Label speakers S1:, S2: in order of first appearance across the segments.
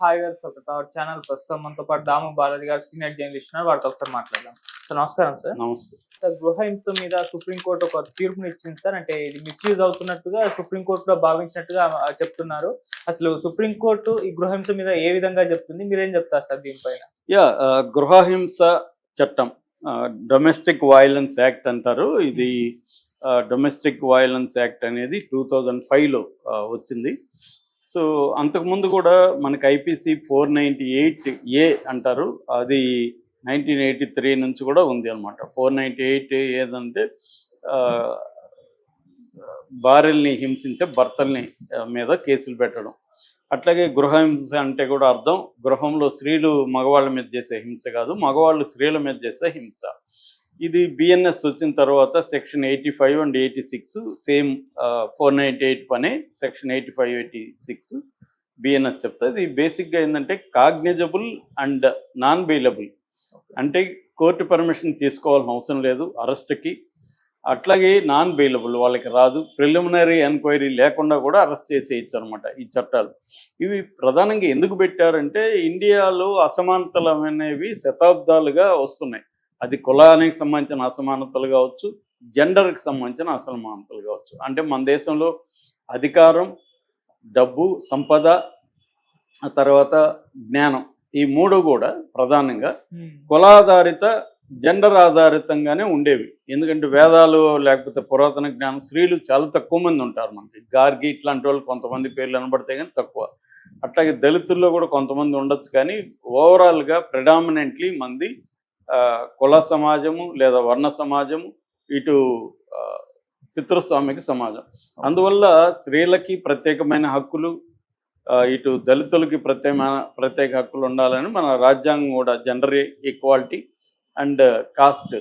S1: Hi గారు ఒక our channel ప్రస్తుతం మనతో పాటు దాము బాలాజీ గారు సీనియర్ జర్నలిస్ట్ ఉన్నారు. వారితో ఒకసారి మాట్లాడదాం. సార్ నమస్కారం సార్.
S2: నమస్తే.
S1: సార్ గృహ హింస మీద సుప్రీంకోర్టు ఒక తీర్పుని ఇచ్చింది సార్. అంటే ఇది మిస్యూజ్ అవుతున్నట్టుగా సుప్రీంకోర్టులో భావించినట్టుగా చెప్తున్నారు. అసలు సుప్రీంకోర్టు ఈ గృహ హింస మీద ఏ విధంగా చెప్తుంది? మీరేం చెప్తారు సార్ దీనిపైన?
S2: యా ఆ, గృహహింస చట్టం డొమెస్టిక్ వైలెన్స్ యాక్ట్ అంటారు. ఇది డొమెస్టిక్ వైలెన్స్ యాక్ట్ అనేది టూ థౌజండ్ ఫైవ్లో వచ్చింది. సో అంతకుముందు కూడా మనకి IPC four ninety eight A అంటారు అది నైన్టీన్ ఎయిటీ త్రీ నుంచి కూడా ఉంది అనమాట ఫోర్ నైంటీ ఎయిట్ ఏదంటే భార్యల్ని హింసించే భర్తల్ని మీద కేసులు పెట్టడం. అట్లాగే గృహహింస అంటే కూడా అర్థం గృహంలో స్త్రీలు మగవాళ్ళ మీద చేసే హింస కాదు మగవాళ్ళు స్త్రీల మీద చేసే హింస. ఇది బిఎన్ఎస్ వచ్చిన తర్వాత section eighty five and eighty six same four ninety eight పనే section eighty five eighty six BNS చెప్తా ఇది బేసిక్గా ఏంటంటే కాగ్నిజబుల్ అండ్ నాన్ బెయిలబుల్ అంటే కోర్టు పర్మిషన్ తీసుకోవాల్సిన అవసరం లేదు అరెస్ట్కి. అట్లాగే నాన్ బెయిలబుల్ వాళ్ళకి రాదు. ప్రిలిమినరీ ఎంక్వైరీ లేకుండా కూడా అరెస్ట్ చేసేయచ్చు అనమాట ఈ చట్టాలు. ఇవి ప్రధానంగా ఎందుకు పెట్టారంటే ఇండియాలో అసమానతలు అనేవి శతాబ్దాలుగా వస్తున్నాయి. అది కులానికి సంబంధించిన అసమానతలు కావచ్చు జెండర్కి సంబంధించిన అసమానతలు కావచ్చు. అంటే మన దేశంలో అధికారం డబ్బు సంపద ఆ తర్వాత జ్ఞానం ఈ మూడు కూడా ప్రధానంగా కులాధారిత జెండర్ ఆధారితంగానే ఉండేవి. ఎందుకంటే వేదాలు లేకపోతే పురాతన జ్ఞానం స్త్రీలు చాలా తక్కువ మంది ఉంటారు మనకి. గార్గి ఇట్లాంటి వాళ్ళు కొంతమంది పేర్లు కనబడతాయి కానీ తక్కువ. అట్లాగే దళితుల్లో కూడా కొంతమంది ఉండొచ్చు కానీ ఓవరాల్గా ప్రెడామినెంట్లీ మంది కుల సమాజము లేదా వర్ణ సమాజము ఇటు ఆ, సమాజం. అందువల్ల స్త్రీలకి ప్రత్యేకమైన హక్కులు ఇటు దళితులకి ప్రత్యేకమైన ప్రత్యేక హక్కులు ఉండాలని మన రాజ్యాంగం కూడా gender equality and caste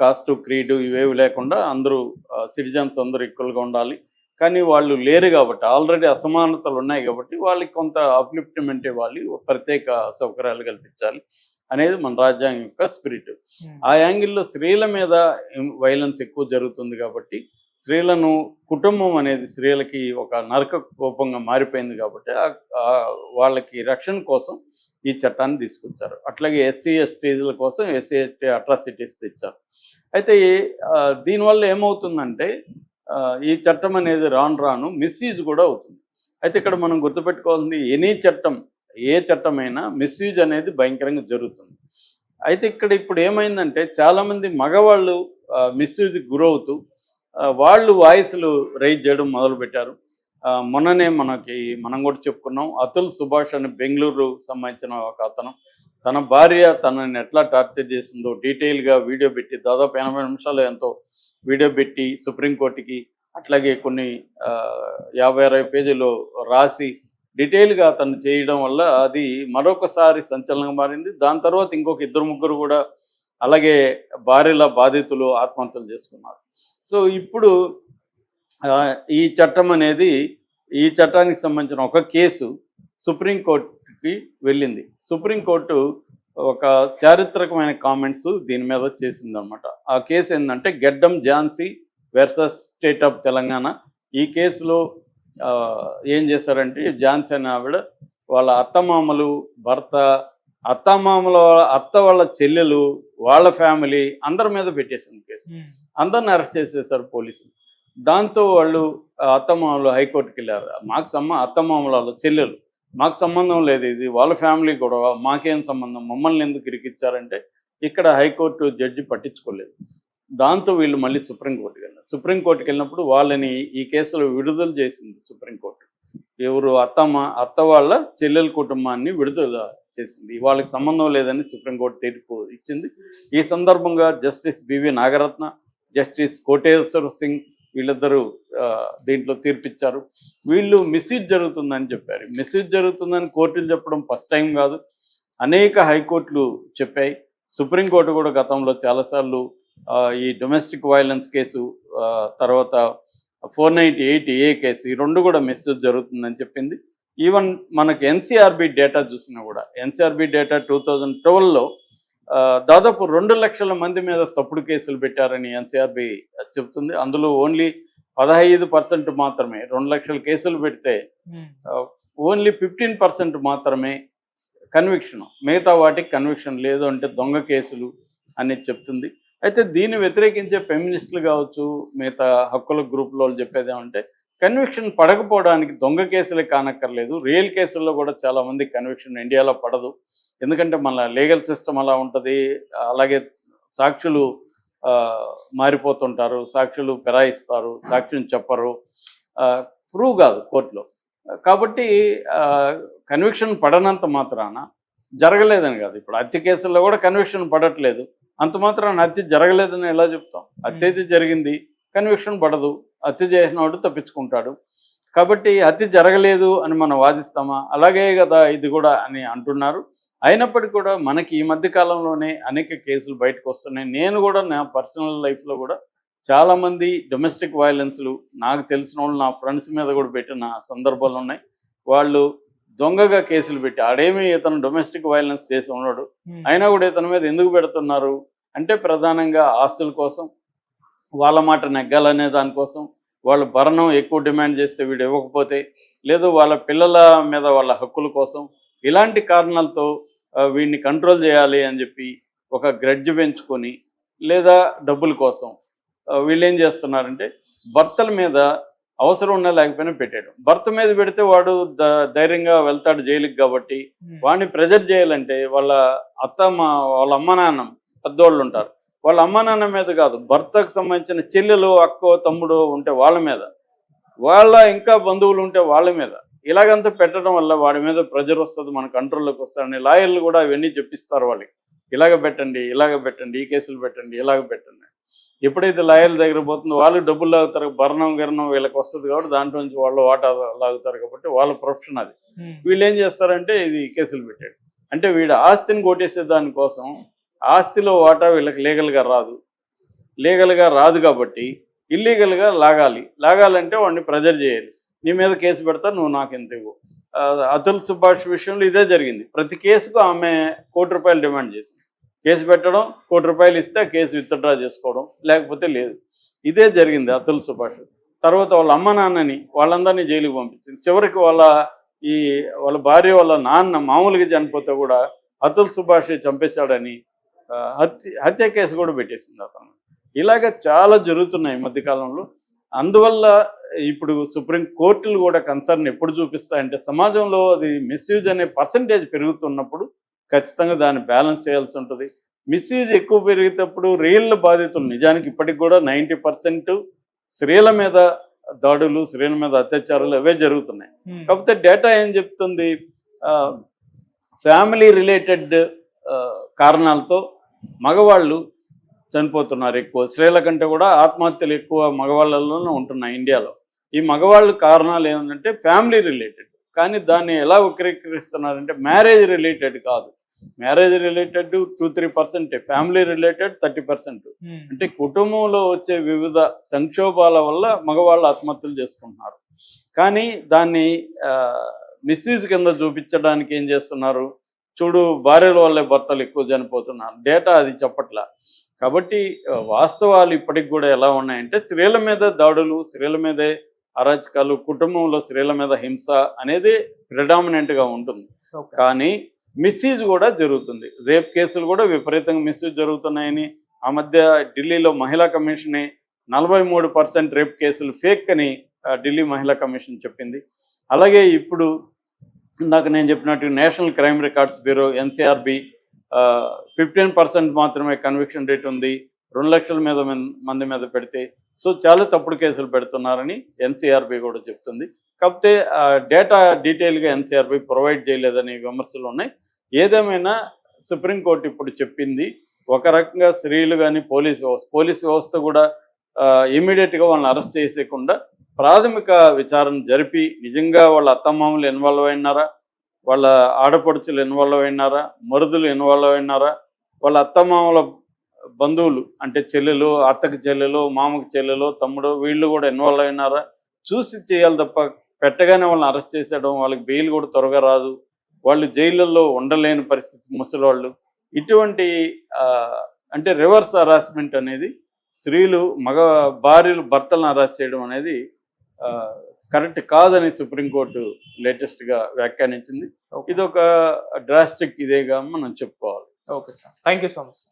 S2: caste creed ఇవేవి లేకుండా అందరూ సిటిజన్స్ అందరూ ఈక్వల్గా ఉండాలి. కానీ వాళ్ళు లేరు కాబట్టి ఆల్రెడీ అసమానతలు ఉన్నాయి కాబట్టి వాళ్ళకి కొంత అప్లిఫ్ట్మెంట్ ఇవ్వాలి ప్రత్యేక సౌకర్యాలు కల్పించాలి. అనేది మన రాజ్యాంగం యొక్క స్పిరిట్. ఆ యాంగిల్లో స్త్రీల మీద వైలెన్స్ ఎక్కువ జరుగుతుంది కాబట్టి స్త్రీలను కుటుంబం అనేది స్త్రీలకి ఒక నరక కోపంగా మారిపోయింది కాబట్టి వాళ్ళకి రక్షణ కోసం ఈ చట్టాన్ని తీసుకొచ్చారు. అట్లాగే ఎస్సీ ఎస్టీల కోసం ఎస్సీ ఎస్టీ అట్రాసిటీస్ తెచ్చారు. అయితే దీనివల్ల ఏమవుతుందంటే ఈ చట్టం అనేది రాను రాను మిస్యూజ్ కూడా అవుతుంది. అయితే ఇక్కడ మనం గుర్తుపెట్టుకోవాల్సింది ఎనీ చట్టం ఏ చట్టమైనా మిస్యూజ్ అనేది భయంకరంగా జరుగుతుంది. అయితే ఇక్కడ ఇప్పుడు ఏమైందంటే చాలామంది మగవాళ్ళు మిస్యూజ్కి గురవుతూ వాళ్ళు వాయిస్లు రైజ్ చేయడం మొదలుపెట్టారు. ఆ, మొన్ననే మనకి మనం కూడా చెప్పుకున్నాం అతుల్ సుభాష్ అని బెంగళూరు సంబంధించిన ఒక అతను. తన భార్య తనని ఎట్లా టార్చర్ చేసిందో డీటెయిల్గా వీడియో పెట్టి దాదాపు ఎనభై నిమిషాలు ఎంతో వీడియో పెట్టి సుప్రీంకోర్టుకి అట్లాగే కొన్ని ఆ, యాభై అరవై పేజీలు రాసి డీటెయిల్గా అతను చేయడం వల్ల అది మరొకసారి సంచలనంగా మారింది. దాని తర్వాత ఇంకొక ఇద్దరు ముగ్గురు కూడా అలాగే భార్యల బాధితులు ఆత్మహత్యలు చేసుకున్నారు. సో ఇప్పుడు ఈ చట్టం అనేది ఈ చట్టానికి సంబంధించిన ఒక కేసు సుప్రీంకోర్టుకి వెళ్ళింది. సుప్రీంకోర్టు ఒక చారిత్రకమైన కామెంట్స్ దీని మీద చేసిందనమాట ఆ కేసు ఏంటంటే Geddam Jhansi versus state of Telangana. ఈ కేసులో ఏం చేశారంటే ఝాన్సీ అనే ఆవిడ వాళ్ళ అత్తమామలు భర్త అత్తమామల వాళ్ళ- అత్త వాళ్ళ చెల్లెలు వాళ్ళ ఫ్యామిలీ అందరి మీద పెట్టేసింది కేసు. అందరిని అరెస్ట్ చేసేసారు పోలీసులు. దాంతో వాళ్ళు అత్తమామలు హైకోర్టుకి వెళ్ళారు. మాకు సంబ అత్తమామల వాళ్ళ చెల్లెలు. మాకు సంబంధం లేదు ఇది. వాళ్ళ ఫ్యామిలీ గొడవ. మాకేం సంబంధం? మమ్మల్ని ఎందుకు ఇరికిచ్చారంటే ఇక్కడ హైకోర్టు జడ్జి పట్టించుకోలేదు. దాంతో వీళ్ళు మళ్ళీ సుప్రీంకోర్టుకి వెళ్ళారు. సుప్రీంకోర్టుకి వెళ్ళినప్పుడు వాళ్ళని ఈ కేసులో విడుదల చేసింది సుప్రీంకోర్టు ఎవరు అత్తమ్మ అత్త వాళ్ళ చెల్లెల కుటుంబాన్ని విడుదల చేసింది. వాళ్ళకి సంబంధం లేదని సుప్రీంకోర్టు తీర్పు ఇచ్చింది. ఈ సందర్భంగా justice BV Nagarathna justice Koteshwar Singh వీళ్ళిద్దరూ దీంట్లో తీర్పిచ్చారు. వీళ్ళు మిస్యూజ్ జరుగుతుందని చెప్పారు. మిస్యూజ్ జరుగుతుందని కోర్టులు చెప్పడం ఫస్ట్ టైం కాదు. అనేక హైకోర్టులు చెప్పాయి. సుప్రీంకోర్టు కూడా గతంలో చాలాసార్లు ఈ డొమెస్టిక్ వైలెన్స్ కేసు తర్వాత four ninety eight A case ఈ రెండు కూడా మిస్యూజ్ జరుగుతుందని చెప్పింది. ఈవెన్ మనకి ఎన్సీఆర్బి డేటా చూసినా కూడా ఎన్సీఆర్బి డేటా టూ థౌజండ్ ట్వెల్వ్లో దాదాపు రెండు లక్షల మంది మీద తప్పుడు కేసులు పెట్టారని ఎన్సీఆర్బి చెప్తుంది. అందులో ఓన్లీ పదహైదు పర్సెంట్ మాత్రమే రెండు లక్షల కేసులు పెడితే ఓన్లీ ఫిఫ్టీన్ పర్సెంట్ మాత్రమే కన్విక్షన్ మిగతా వాటికి కన్విక్షన్ లేదు అంటే దొంగ కేసులు అని చెప్తుంది. అయితే దీన్ని వ్యతిరేకించే ఫెమినిస్టులు కావచ్చు మిగతా హక్కుల గ్రూపుల వాళ్ళు చెప్పేది ఏమంటే కన్విక్షన్ పడకపోవడానికి దొంగ కేసులే కానక్కర్లేదు. రియల్ కేసుల్లో కూడా చాలామంది కన్విక్షన్ ఇండియాలో పడదు. ఎందుకంటే మన లీగల్ సిస్టమ్ అలా ఉంటుంది. అలాగే సాక్షులు మారిపోతుంటారు. సాక్షులు ఫిరాయిస్తారు. సాక్ష్యం చెప్పరు. ప్రూవ్ కాదు కోర్టులో. కాబట్టి కన్విక్షన్ పడనంత మాత్రాన జరగలేదని కాదు. ఇప్పుడు హత్య కేసుల్లో కూడా కన్విక్షన్ పడట్లేదు. అంత మాత్రాన హత్య జరగలేదని ఎలా చెప్తాం? హత్య అయితే జరిగింది కన్విక్షన్ పడదు హత్య చేసినవాడు తప్పించుకుంటాడు. కాబట్టి హత్య జరగలేదు అని మనం వాదిస్తామా? అలాగే కదా ఇది కూడా అని అంటున్నారు. అయినప్పటికీ కూడా మనకి ఈ మధ్య కాలంలోనే అనేక కేసులు బయటకు వస్తున్నాయి. నేను కూడా నా పర్సనల్ లైఫ్లో కూడా చాలామంది డొమెస్టిక్ వైలెన్స్లు నాకు తెలిసిన వాళ్ళు నా ఫ్రెండ్స్ మీద కూడా పెట్టిన సందర్భాలు ఉన్నాయి. వాళ్ళు దొంగగా కేసులు పెట్టి ఆడేమి ఇతను డొమెస్టిక్ వైలెన్స్ చేసి ఉన్నాడు అయినా కూడా ఇతని మీద ఎందుకు పెడుతున్నారు? అంటే ప్రధానంగా ఆస్తుల కోసం వాళ్ళ మాట నెగ్గాలనే దానికోసం వాళ్ళు భరణం ఎక్కువ డిమాండ్ చేస్తే వీడు ఇవ్వకపోతే లేదు వాళ్ళ పిల్లల మీద వాళ్ళ హక్కుల కోసం ఇలాంటి కారణాలతో వీడిని కంట్రోల్ చేయాలి అని చెప్పి ఒక గ్రడ్జ్ పెంచుకొని లేదా డబ్బుల కోసం వీళ్ళు ఏం చేస్తున్నారంటే భర్తల మీద అవసరం ఉన్నా లేకపోయినా పెట్టాడు భర్త మీద పెడితే వాడు ధైర్యంగా వెళ్తాడు జైలుకి కాబట్టి వాడిని ప్రెజర్ చేయాలంటే వాళ్ళ అత్త మా వాళ్ళ అమ్మ నాన్న పెద్దోళ్ళు ఉంటారు. వాళ్ళ అమ్మ నాన్న మీద కాదు భర్తకు సంబంధించిన చెల్లెలు అక్కో తమ్ముడు ఉంటే వాళ్ళ మీద. వాళ్ళ ఇంకా బంధువులు ఉంటే వాళ్ళ మీద. ఇలాగంతా పెట్టడం వల్ల వాడి మీద ప్రెజర్ వస్తుంది మన కంట్రోల్లోకి వస్తాడని లాయర్లు కూడా అవన్నీ చెప్పిస్తారు వాళ్ళకి. ఇలాగ పెట్టండి ఇలాగ పెట్టండి ఈ కేసులు పెట్టండి ఇలాగ పెట్టండి. ఎప్పుడైతే లాయర్ల దగ్గర పోతుందో వాళ్ళు డబ్బులు లాగుతారు భరణం గిరణం వీళ్ళకి వస్తుంది కాబట్టి దాంట్లో నుంచి వాళ్ళు వాటా లాగుతారు కాబట్టి వాళ్ళ ప్రొఫెషన్ అది. వీళ్ళు ఏం చేస్తారంటే ఇది కేసులు పెట్టాడు అంటే వీడు ఆస్తిని కొట్టేసే దానికోసం ఆస్తిలో వాటా వీళ్ళకి లీగల్గా రాదు. లీగల్గా రాదు కాబట్టి ఇల్లీగల్గా లాగాలి. లాగాలంటే వాడిని ప్రెజర్ చేయాలి. నీ మీద కేసు పెడతా నువ్వు నాకు ఎంత ఇవ్వు. అతుల్ సుభాష్ విషయంలో ఇదే జరిగింది. ప్రతి కేసుకు ఆమె కోటి రూపాయలు డిమాండ్ చేసింది. కేసు పెట్టడం కోటి రూపాయలు ఇస్తే కేసు విత్డ్రా చేసుకోవడం లేకపోతే లేదు. ఇదే జరిగింది అతుల్ సుభాష్. తర్వాత వాళ్ళ అమ్మ నాన్నని వాళ్ళందరినీ జైలుకి పంపించింది. చివరికి వాళ్ళ ఈ వాళ్ళ భార్య వాళ్ళ నాన్న మామూలుగా చనిపోతే కూడా అతుల్ సుభాష్ చంపేశాడని హత్య హత్య కేసు కూడా పెట్టేసింది అతను. ఇలాగ చాలా జరుగుతున్నాయి మధ్యకాలంలో. అందువల్ల ఇప్పుడు సుప్రీం కోర్టులు కూడా కన్సర్న్ ఎప్పుడు చూపిస్తాయంటే సమాజంలో అది మిస్యూజ్ అనే పర్సంటేజ్ పెరుగుతున్నప్పుడు ఖచ్చితంగా దాన్ని బ్యాలెన్స్ చేయాల్సి ఉంటుంది. మిస్యూజ్ ఎక్కువ పెరిగేటప్పుడు రియల్ బాధితులు నిజానికి ఇప్పటికి కూడా నైంటీ పర్సెంట్ స్త్రీల మీద దాడులు స్త్రీల మీద అత్యాచారాలు అవే జరుగుతున్నాయి. కాకపోతే డేటా ఏం చెప్తుంది? ఫ్యామిలీ రిలేటెడ్ కారణాలతో మగవాళ్ళు చనిపోతున్నారు ఎక్కువ. స్త్రీల కంటే కూడా ఆత్మహత్యలు ఎక్కువ మగవాళ్ళలోనే ఉంటున్నాయి ఇండియాలో. ఈ మగవాళ్ళు కారణాలు ఏంటంటే ఫ్యామిలీ రిలేటెడ్. కానీ దాన్ని ఎలా వక్రీకరిస్తున్నారంటే మ్యారేజ్ రిలేటెడ్ కాదు. Marriage related two three percent family related thirty percent. అంటే కుటుంబంలో వచ్చే వివిధ సంక్షోభాల వల్ల మగవాళ్ళు ఆత్మహత్యలు చేసుకుంటున్నారు. కానీ దాన్ని మిస్యూజ్ కింద చూపించడానికి ఏం చేస్తున్నారు? చూడు భార్యల వల్లే భర్తలు ఎక్కువ చనిపోతున్నారు. డేటా అది చెప్పట్లా. కాబట్టి వాస్తవాలు ఇప్పటికి కూడా ఎలా ఉన్నాయంటే స్త్రీల మీద దాడులు స్త్రీల మీదే అరాచకాలు కుటుంబంలో స్త్రీల మీద హింస అనేది ప్రిడామినెంట్గా ఉంటుంది. కానీ మిస్యూజ్ కూడా జరుగుతుంది. రేప్ కేసులు కూడా విపరీతంగా మిస్యూజ్ జరుగుతున్నాయని ఆ మధ్య ఢిల్లీలో మహిళా కమిషన్ నలభై మూడు పర్సెంట్ రేప్ కేసులు ఫేక్ అని ఢిల్లీ మహిళా కమిషన్ చెప్పింది. అలాగే ఇప్పుడు ఇందాక నేను చెప్పినట్టు national crime records bureau NCRB fifteen percent మాత్రమే కన్విక్షన్ రేట్ ఉంది. రెండు లక్షల మీద మంది మీద పెడితే సో చాలా తప్పుడు కేసులు పెడుతున్నారని ఎన్సీఆర్బి కూడా చెప్తుంది. కాకపోతే డేటా డీటెయిల్గా ఎన్సీఆర్బి ప్రొవైడ్ చేయలేదని విమర్శలు ఉన్నాయి. ఏదేమైనా సుప్రీంకోర్టు ఇప్పుడు చెప్పింది ఒక రకంగా స్త్రీలు కానీ పోలీస్ వ్యవస్థ పోలీస్ వ్యవస్థ కూడా ఇమీడియట్గా వాళ్ళని అరెస్ట్ చేసేయకుండా ప్రాథమిక విచారణ జరిపి నిజంగా వాళ్ళ అత్తమామలు ఇన్వాల్వ్ అయినారా? వాళ్ళ ఆడపడుచులు ఇన్వాల్వ్ అయినారా? మరుదులు ఇన్వాల్వ్ అయినారా? వాళ్ళ అత్తమామల బంధువులు అంటే చెల్లెలు అత్తకి చెల్లెలు మామకి చెల్లెలు తమ్ముడు వీళ్ళు కూడా ఇన్వాల్వ్ అయినారా? చూసి చేయాలి తప్ప పెట్టగానే వాళ్ళని అరెస్ట్ చేసేయడం వాళ్ళకి బెయిల్ కూడా త్వరగా రాదు. వాళ్ళు జైళ్ళల్లో ఉండలేని పరిస్థితి ముసలివాళ్ళు ఇటువంటి అంటే రివర్స్ హరాస్మెంట్ అనేది స్త్రీలు మగ భార్యలు భర్తలను అరెస్ట్ చేయడం అనేది కరెక్ట్ కాదని సుప్రీంకోర్టు లేటెస్ట్గా వ్యాఖ్యానించింది. ఇది ఒక డ్రాస్టిక్ ఇదేగా మనం చెప్పుకోవాలి.
S1: Okay sir. Thank you so much